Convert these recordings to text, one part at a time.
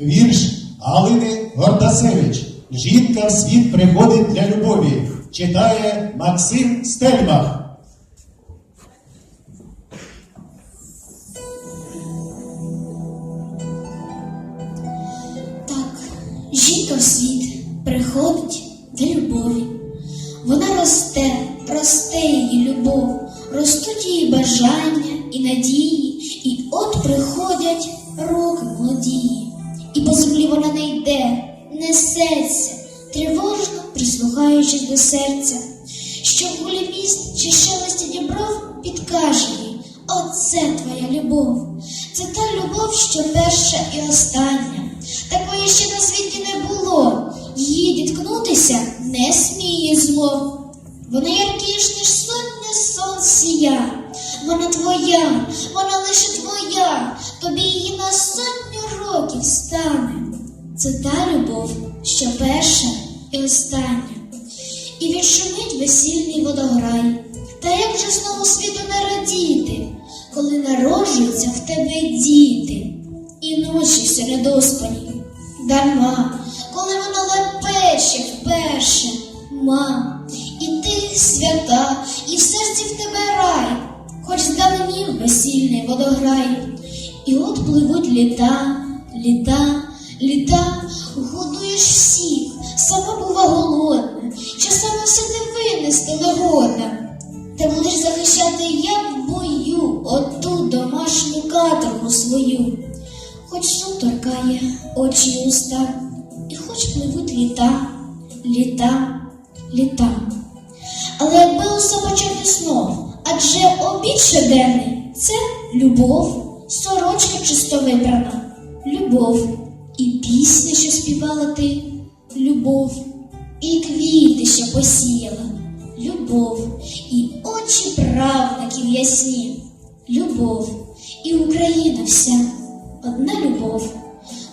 Вірш Галини Гортасевич. Жінка в світ приходить для любові. Читає Максим Стельмах. Так, жінка в світ приходить для любові. Вона росте, росте її любов, ростуть її бажання і надії, і от приходять роки прислухаючись до серця, що в гулі міст чи шелесті дібров підкаже їй, оце твоя любов, це та любов, що перша і остання. Такої ще на світі не було. Її діткнутися не сміє зло. Вона яркіш, ніж сотня сонць сія. Вона твоя, вона лише твоя, тобі її на сотню років стане. Це та любов, що перша і остання. І відшумить весільний водограй. Та як же знову світу не радіти, коли народжуються в тебе діти, і ночі все недоспані, дарма, коли вона лепече вперше, мам, і ти свята, і в серці в тебе рай, хоч здаленів весільний водограй. І от пливуть літа, літа, літа, годуєш всіх, сама бува голодна, часами все ти винести не годна. Ти будеш захищати як в бою оту домашню каторгу свою. Хоч сум торкає очі й уста, і хоч пливуть літа, літа, літа. Але якби усе почати знов, адже обід щоденний це любов, сорочка чисто вибрана, любов, і пісня, що співала ти, любов, і квіти, що посіяла, любов, і очі правників ясні, любов, і Україна вся, одна любов.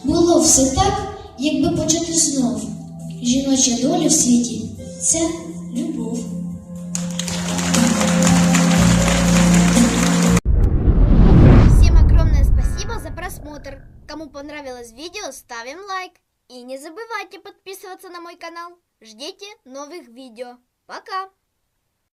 Було все так, якби почати знов. Жіноча доля в світі це понравилось видео, ставим лайк. И не забывайте подписываться на мой канал. Ждите новых видео. Пока!